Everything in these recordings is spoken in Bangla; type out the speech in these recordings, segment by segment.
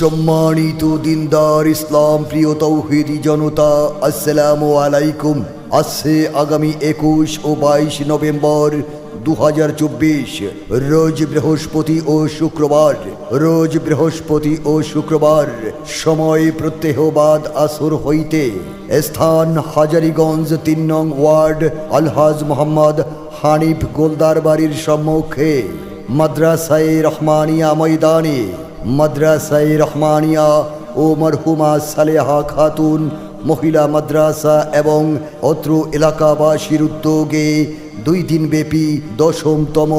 সম্মানিত দিনদার ইসলাম, প্রিয় তৌহিদি জনতা, আসসালামু আলাইকুম। আসছে আগামী একুশ ও বাইশ নভেম্বর দু হাজার চব্বিশ, রোজ বৃহস্পতি ও শুক্রবার, রোজ বৃহস্পতি ও শুক্রবার, সময় প্রত্যেহবাদ আসর হইতে। স্থান হাজারিগঞ্জ তিন নং ওয়ার্ড, আলহাজ মোহাম্মদ হানিফ গোলদার বাড়ির সম্মুখে। মাদ্রাসায়ে রহমানিয়া ময়দানে, মাদ্রাসায়ে রহমানিয়া ও মরহুমা সালেহা খাতুন মহিলা মাদ্রাসা এবং অত্র এলাকাবাসীর উদ্যোগে দুই দিন ব্যাপী দশমতম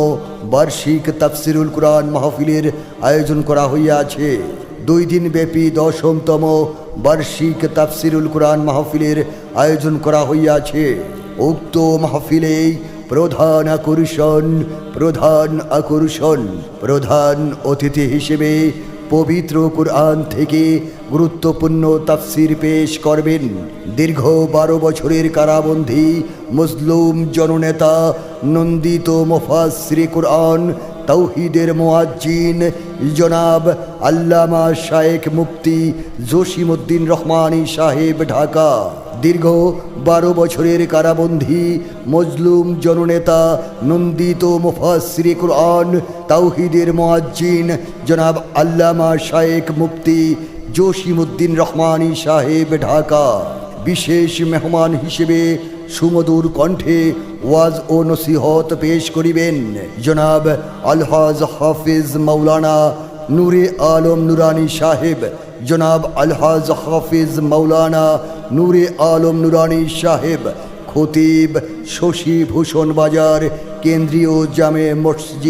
বার্ষিক তাফসিরুল কোরআন মাহফিলের আয়োজন করা হইয়াছে। দুই দিন ব্যাপী দশমতম বার্ষিক তাফসিরুল কোরআন মাহফিলের আয়োজন করা হইয়াছে। উক্ত মাহফিলেই প্রধান আকর্ষণ প্রধান আকর্ষণ, প্রধান অতিথি হিসেবে পবিত্র কোরআন থেকে গুরুত্বপূর্ণ তাফসির পেশ করবেন দীর্ঘ বারো বছরের কারাবন্ধী মুসলুম জননেতা, নন্দিত মুফাসসিরে কুরআন তৌহিদের মোয়াজ্জিন, জনাব আল্লামা শায়েখ মুফতি জসিমউদ্দিন রহমানী সাহেব, ঢাকা। দীর্ঘ বারো বছরের কারাবন্ধী মজলুম জননেতা নন্দিত মুফাসসিরে কুরআন, তাওহিদের মোয়াজ্জিন, জনাব আল্লামা শায়েখ মুফতি জসিমউদ্দিন রহমানী সাহেব, ঢাকা। বিশেষ মেহমান হিসেবে সুমধুর কণ্ঠে ওয়াজ ও নসিহত পেশ করিবেন। জনাব আলহাজ হাফিজ মৌলানা নূরে আলম নুরানি সাহেব, জনাব আলহাজ হাফিজ মৌলানা নূরে আলম নুরানি সাহেব, খতিব শশী ভূষণ বাজার, কেন্দ্রীয় জামে মসজিদ।